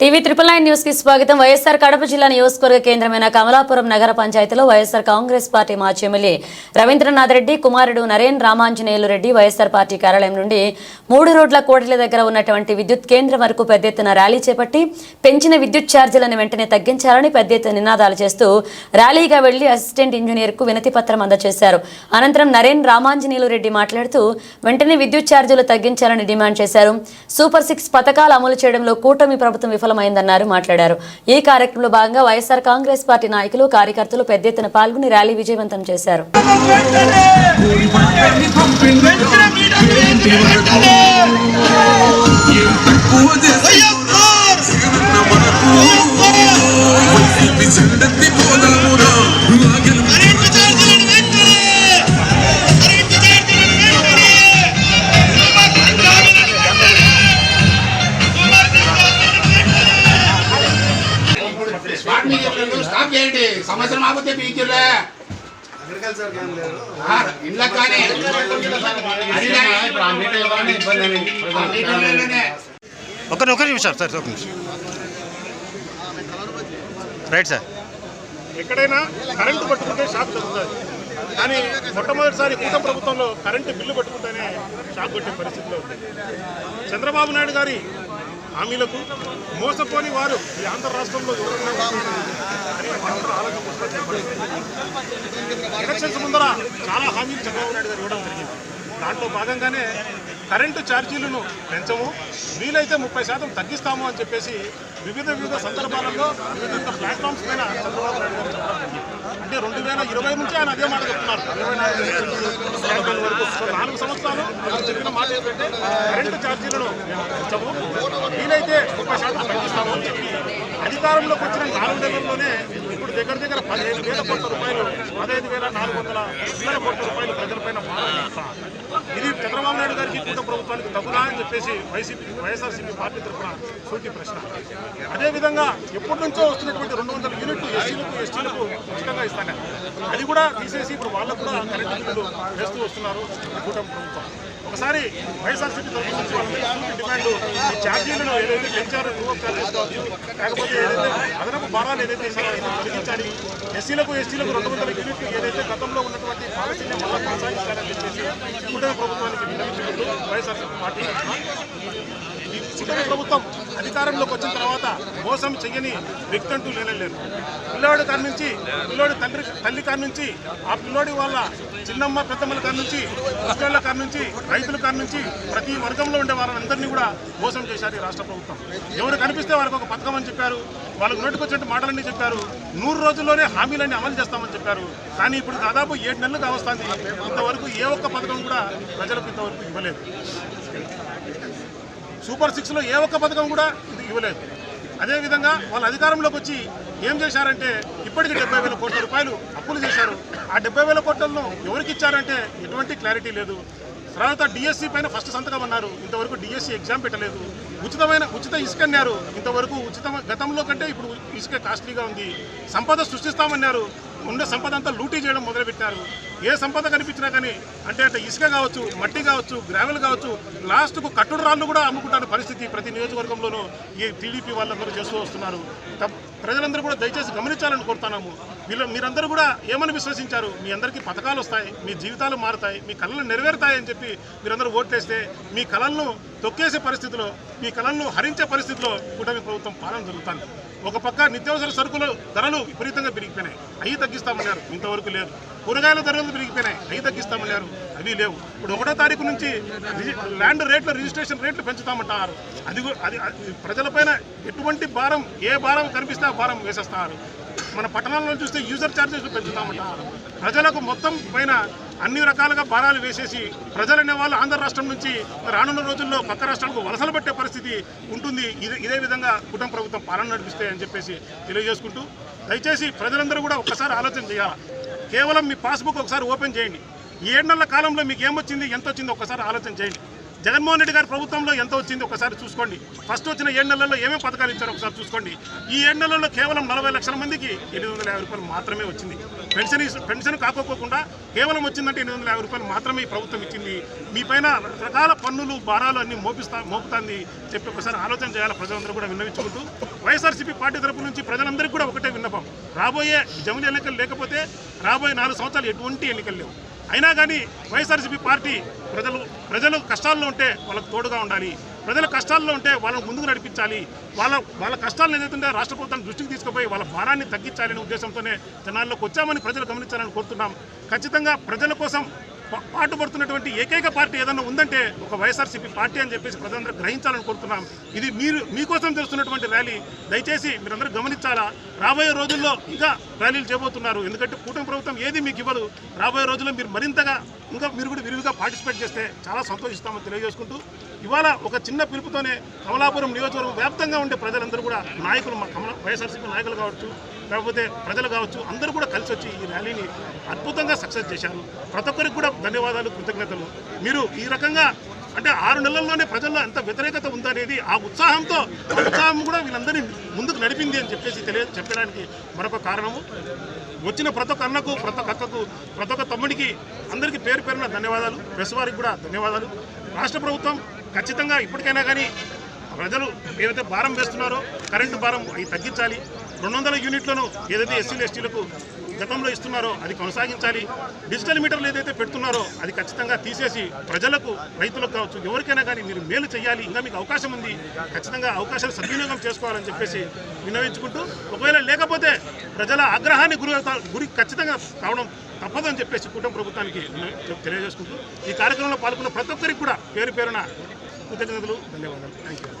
TV triple nine న్యూస్కి స్వాగతం. వైఎస్ఆర్ కడప జిల్లా నియోజకవర్గ కేంద్రమైన కమలాపురం నగర పంచాయతీలో వైఎస్ఆర్ కాంగ్రెస్ పార్టీ మాజీ ఎమ్మెల్యే రవీంద్రనాథ్ రెడ్డి కుమారుడు నరేన్ రామాంజనేయులు రెడ్డి వైఎస్ఆర్ పార్టీ కార్యాలయం నుండి మూడు రోడ్ల కోటల దగ్గర ఉన్నటువంటి విద్యుత్ కేంద్రం వరకు పెద్ద ఎత్తున ర్యాలీ చేపట్టి పెంచిన విద్యుత్ ఛార్జీలను వెంటనే తగ్గించాలని పెద్ద ఎత్తున నినాదాలు చేస్తూ ర్యాలీగా వెళ్ళి అసిస్టెంట్ ఇంజనీర్కు వినతి పత్రం అందజేశారు. అనంతరం నరేన్ రామాంజనేయులు రెడ్డి మాట్లాడుతూ వెంటనే విద్యుత్ ఛార్జీలు తగ్గించాలని డిమాండ్ చేశారు. సూపర్ సిక్స్ పథకాలు అమలు చేయడంలో కూటమి ప్రభుత్వం సఫలమైందన్నారు మాట్లాడారు. ఈ కార్యక్రమంలో భాగంగా వైఎస్ఆర్ కాంగ్రెస్ పార్టీ నాయకులు కార్యకర్తలు పెద్ద ఎత్తున పాల్గొని ర్యాలీ విజయవంతం చేశారు. స్టాప్ చేయండి సంవత్సరం ఆగితే కానీ ఒక ఒక నిమిషం సార్ ఒక నిమిషం. Right sir. ఎక్కడైనా కరెంటు పట్టుకుంటే షాక్ తగ్గుతుంది. కానీ మొట్టమొదటిసారి కూట ప్రభుత్వంలో కరెంటు బిల్లు పట్టుకుంటేనే షాక్ కొట్టే పరిస్థితిలో ఉంది. చంద్రబాబు నాయుడు గారి హామీలకు మోసపోని వారు ఈ ఆంధ్ర రాష్ట్రంలో ఎవరైనా ఎలక్షన్స్ ముందర చాలా హామీలు చంద్రబాబు నాయుడు గారు ఇవ్వడం జరిగింది. దాంట్లో భాగంగానే కరెంటు ఛార్జీలను పెంచము. వీలైతే ముప్పై శాతం తగ్గిస్తాము అని చెప్పేసి వివిధ వివిధ సందర్భాలలో వివిధ ప్లాట్ఫామ్స్ పైన చంద్రబాబు నాయుడు గారు చెప్పడం అంటే రెండు వేల ఇరవై నుంచి ఆయన అదే మాట చెప్తున్నారు. ఇరవై నాలుగు వరకు నాలుగు సంవత్సరాలు ఆయన చెప్పిన మాట ఏంటంటే కరెంటు ఛార్జీలను పెంచము. వీలైతే ముప్పై శాతం తగ్గిస్తాము అని చెప్పి అధికారంలోకి వచ్చిన నాలుగు నెలల్లోనే ఇప్పుడు దగ్గర దగ్గర పదిహేను వేల కోట్ల రూపాయలు పదహైదు వేల నాలుగు వందల వేల కోట్ల రూపాయలు ప్రజలపైన ఇది చంద్రబాబు నాయుడు గారికి కూట ప్రభుత్వానికి తగునా అని చెప్పేసి వైసీపీ వైఎస్ఆర్సీపీ పార్టీ తరఫున సూటి ప్రశ్న. అదేవిధంగా ఎప్పటి నుంచో వస్తున్నటువంటి రెండు వందల యూనిట్లు ఎస్సీలకు ఎస్టీలకు ఉచితంగా ఇస్తాను అది కూడా తీసేసి ఇప్పుడు వాళ్ళకు కూడా కరెంటు బిల్లులు వేస్తూ వస్తున్నారు కూటమి ప్రభుత్వం. ఒకసారి వైఎస్ఆర్సీపీ తరఫు నుంచి వాళ్ళకి డిమాండ్ ఈ ఛార్జీలను ఏదైతే పెంచారో కాకపోతే లేకపోతే ఏదైతే భారాలు ఏదైతే ఇస్తారో తొలగించాలి ఎస్సీలకు ఎస్టీలకు రెండు వందల యూనిట్లు ఏదైతే గతంలో ఉన్నటువంటి పాలసీని మళ్ళా కొనసాగించాలని చెప్పేసి కూటమి ప్రభుత్వానికి విన్నవించుకుంటూ వైఎస్ఆర్సీపీ పార్టీ కూటమి ప్రభుత్వం అధికారంలోకి వచ్చిన తర్వాత మోసం చెయ్యని వ్యక్తి అంటూ లేనలేరు పిల్లోడి కాడి నుంచి పిల్లోడి తండ్రి తల్లి కాడి నుంచి ఆ పిల్లోడి వాళ్ళ చిన్నమ్మ పెద్దమ్మల కాడి నుంచి ముస్లింల కాడి నుంచి రైతుల కాడి నుంచి ప్రతి వర్గంలో ఉండే వారందరినీ కూడా మోసం చేశారు ఈ రాష్ట్ర ప్రభుత్వం. ఎవరు కనిపిస్తే వారికి ఒక పథకం అని చెప్పారు వాళ్ళకు నోటుకొచ్చినట్టు మాటలన్నీ చెప్పారు నూరు రోజుల్లోనే హామీలన్నీ అమలు చేస్తామని చెప్పారు. కానీ ఇప్పుడు దాదాపు ఏడు నెలలు కావస్తుంది. ఇంతవరకు ఏ ఒక్క పథకం కూడా ప్రజలకు ఇంతవరకు ఇవ్వలేదు. సూపర్ సిక్స్లో ఏ ఒక్క పథకం కూడా ఇది ఇవ్వలేదు. అదేవిధంగా వాళ్ళ అధికారంలోకి వచ్చి ఏం చేశారంటే ఇప్పటికి డెబ్బై వేల కోట్ల రూపాయలు అప్పులు చేశారు. ఆ డెబ్బై వేల కోట్లను ఎవరికి ఇచ్చారంటే ఎటువంటి క్లారిటీ లేదు. తర్వాత డిఎస్సి పైన ఫస్ట్ సంతకం అన్నారు. ఇంతవరకు డిఎస్సి ఎగ్జామ్ పెట్టలేదు. ఉచితమైన ఉచిత ఇసుక అన్నారు. ఇంతవరకు ఉచిత గతంలో కంటే ఇప్పుడు ఇసుక కాస్ట్లీగా ఉంది. సంపద సృష్టిస్తామన్నారు. ఉన్న సంపద అంతా లూటీ చేయడం మొదలుపెట్టారు ఏ సంపద కనిపించినా కానీ అంటే అంటే ఇసుక కావచ్చు మట్టి కావచ్చు గ్రావెల్ కావచ్చు లాస్ట్కు కట్టుడు రాళ్ళు కూడా అమ్ముకుంటున్న పరిస్థితి ప్రతి నియోజకవర్గంలోనూ ఈ టీడీపీ వాళ్ళందరూ చేస్తూ వస్తున్నారు. తప్- ప్రజలందరూ కూడా దయచేసి గమనించాలని కోరుతున్నాము. వీళ్ళు మీరందరూ కూడా ఏమని విశ్వసించారు? మీ అందరికీ పథకాలు వస్తాయి మీ జీవితాలు మారుతాయి మీ కళలు నెరవేరుతాయని చెప్పి మీరందరూ ఓట్లేస్తే మీ కళలను తొక్కేసే పరిస్థితిలో మీ కళలను హరించే పరిస్థితిలో కూటమి ప్రభుత్వం పాలన జరుగుతుంది. ఒక పక్క నిత్యావసర సరుకులు ధరలు విపరీతంగా పెరిగిపోయినాయి. అవి తగ్గిస్తామన్నారు. ఇంతవరకు లేదు. కూరగాయల ధరలు పెరిగిపోయినాయి. అవి తగ్గిస్తామన్నారు అవి లేవు. ఇప్పుడు ఒకటో తారీఖు నుంచి ల్యాండ్ రేట్ల రిజిస్ట్రేషన్ రేట్లు పెంచుతామంటారు. అది అది ప్రజలపైన ఎటువంటి భారం ఏ భారం కనిపిస్తే ఆ భారం వేసేస్తారు. మన పట్టణాల్లో చూస్తే యూజర్ ఛార్జెస్ పెంచుతామంటారు. ప్రజలకు మొత్తం పైన అన్ని రకాలుగా భారాలు వేసేసి ప్రజలనే వాళ్ళు ఆంధ్ర రాష్ట్రం నుంచి రానున్న రోజుల్లో పక్క రాష్ట్రాలకు వలసలు పెట్టే పరిస్థితి ఉంటుంది. ఇదే ఇదే విధంగా కుటుంబ ప్రభుత్వం పాలన నడిపిస్తాయని చెప్పేసి తెలియజేసుకుంటూ దయచేసి ప్రజలందరూ కూడా ఒక్కసారి ఆలోచన చేయాలి? కేవలం మీ పాస్బుక్ ఒకసారి ఓపెన్ చేయండి. ఏడు నెలల కాలంలో మీకు ఏమొచ్చింది ఎంత వచ్చింది ఒకసారి ఆలోచన చేయండి. జగన్మోహన్ రెడ్డి గారి ప్రభుత్వంలో ఎంత వచ్చింది ఒకసారి చూసుకోండి. ఫస్ట్ వచ్చిన ఏడు నెలల్లో ఏమేమి పథకాలు ఇచ్చారో ఒకసారి చూసుకోండి. ఈ ఏడు నెలల్లో కేవలం నలభై లక్షల మందికి ఎనిమిది వందల యాభై రూపాయలు మాత్రమే వచ్చింది. పెన్షన్ పెన్షన్ కాకపోకుండా కేవలం వచ్చిందంటే ఎనిమిది వందల యాభై రూపాయలు మాత్రమే ఈ ప్రభుత్వం ఇచ్చింది. మీ పైన రకరకాల పన్నులు భారాలు అన్ని మోపిస్తా మోపుతాంది చెప్పి ఒకసారి ఆలోచన చేయాలి ప్రజలందరూ కూడా విన్నవించుకుంటూ. వైఎస్ఆర్సీపీ పార్టీ తరపు నుంచి ప్రజలందరికీ కూడా ఒకటే విన్నపం. రాబోయే జమిలి ఎన్నికలు లేకపోతే రాబోయే నాలుగు సంవత్సరాలు ఎటువంటి ఎన్నికలు లేవు. అయినా కానీ వైఎస్ఆర్సీపీ పార్టీ ప్రజలు ప్రజలు కష్టాల్లో ఉంటే వాళ్ళకు తోడుగా ఉండాలి. ప్రజల కష్టాల్లో ఉంటే వాళ్ళని ముందుకు నడిపించాలి. వాళ్ళ వాళ్ళ కష్టాలను ఏదైతుంటే రాష్ట్ర ప్రభుత్వం దృష్టికి తీసుకుపోయి వాళ్ళ భారాన్ని తగ్గించాలనే ఉద్దేశంతోనే జనాల్లోకి వచ్చామని ప్రజలు గమనించాలని కోరుతున్నాం. ఖచ్చితంగా ప్రజల కోసం పాటుపడుతున్నటువంటి ఏకైక పార్టీ ఏదన్నా ఉందంటే ఒక వైఎస్ఆర్సీపీ పార్టీ అని చెప్పేసి ప్రజలందరూ గ్రహించాలని కోరుతున్నాం. ఇది మీరు మీకోసం జరుగుతున్నటువంటి ర్యాలీ. దయచేసి మీరందరూ గమనించాలా? రాబోయే రోజుల్లో ఇంకా ర్యాలీలు చేయబోతున్నారు. ఎందుకంటే కూటమి ప్రభుత్వం ఏది మీకు ఇవ్వదు. రాబోయే రోజుల్లో మీరు మరింతగా ఇంకా మీరు కూడా విరివిగా పార్టిసిపేట్ చేస్తే చాలా సంతోషిస్తామని తెలియజేసుకుంటూ ఇవాళ ఒక చిన్న పిలుపుతోనే కమలాపురం నియోజకవర్గం వ్యాప్తంగా ఉండే ప్రజలందరూ కూడా నాయకులు మా కమల వైఎస్ఆర్సీపీ నాయకులు కావచ్చు లేకపోతే ప్రజలు కావచ్చు అందరూ కూడా కలిసి వచ్చి ఈ ర్యాలీని అద్భుతంగా సక్సెస్ చేశారు. ప్రతి ఒక్కరికి కూడా ధన్యవాదాలు కృతజ్ఞతలు. మీరు ఈ రకంగా అంటే ఆరు నెలల్లోనే ప్రజల్లో ఎంత వ్యతిరేకత ఉందనేది ఆ ఉత్సాహంతో ఆ ఉత్సాహం కూడా వీళ్ళందరినీ ముందుకు నడిపింది అని చెప్పేసి తెలియ చెప్పడానికి మరొక కారణము. వచ్చిన ప్రతి ఒక్క అన్నకు ప్రతి ఒక్క అక్కకు ప్రతి ఒక్క తమ్ముడికి అందరికీ పేరు పేరున ధన్యవాదాలు. ప్రెస్ వారికి కూడా ధన్యవాదాలు. రాష్ట్ర ప్రభుత్వం ఖచ్చితంగా ఇప్పటికైనా కానీ ప్రజలు ఏదైతే భారం వేస్తున్నారో కరెంటు భారం అవి తగ్గించాలి. రెండు వందల యూనిట్లను ఏదైతే ఎస్సీలు ఎస్టీలకు గతంలో ఇస్తున్నారో అది కొనసాగించాలి. డిజిటల్ మీటర్లు ఏదైతే పెడుతున్నారో అది ఖచ్చితంగా తీసేసి ప్రజలకు రైతులకు కావచ్చు ఎవరికైనా కానీ మీరు మేలు చేయాలి. ఇంకా మీకు అవకాశం ఉంది. ఖచ్చితంగా అవకాశాలు సద్వినియోగం చేసుకోవాలని చెప్పేసి వినవించుకుంటూ ఒకవేళ లేకపోతే ప్రజల ఆగ్రహాన్ని గురి గురి ఖచ్చితంగా కావడం తప్పదని చెప్పేసి కుటుంబ ప్రభుత్వానికి తెలియజేసుకుంటూ ఈ కార్యక్రమంలో పాల్గొన్న ప్రతి ఒక్కరికి కూడా పేరు పేరున కృతజ్ఞతలు ధన్యవాదాలు. Thank you